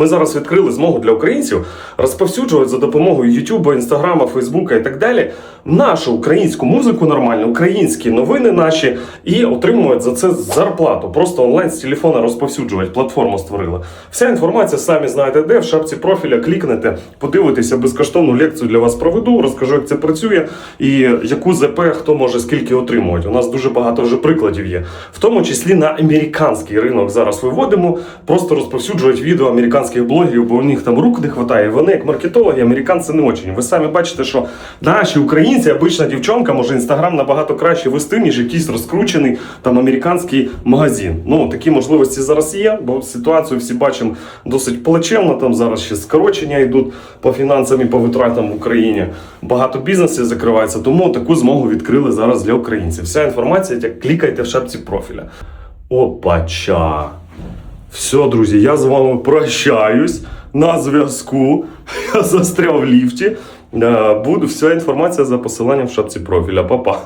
Ми зараз відкрили змогу для українців розповсюджувати за допомогою Ютуба, Інстаграма, Фейсбука і так далі нашу українську музику нормально, українські новини наші і отримують за це зарплату. Просто онлайн з телефона розповсюджувати. Платформу створили. Вся інформація самі знаєте, де в шапці профіля клікнете, подивитеся безкоштовну лекцію для вас проведу, розкажу, як це працює і яку ЗП хто може скільки отримувати. У нас дуже багато вже прикладів є, в тому числі на американський ринок зараз виводимо, просто розповсюджують відео американських блогерів, бо у них там рук не вистачає. Вони, як маркетологи, американці не очень. Ви самі бачите, що наші українці, обична дівчонка, може інстаграм набагато краще вести, ніж якийсь розкручений там американський магазин. Ну такі можливості зараз є, бо ситуацію всі бачимо досить плачевно. Там зараз ще скорочення йдуть по фінансам і по витратам в Україні. Багато бізнесів закривається, тому таку змогу відкрили зараз для українців. Вся інформація, як клікайте в шапці профіля. Опача. Все, друзі, я з вами прощаюсь на зв'язку. Я застряв в ліфті. Е, Буду вся інформація за посиланням в шапці профіля. Па-па.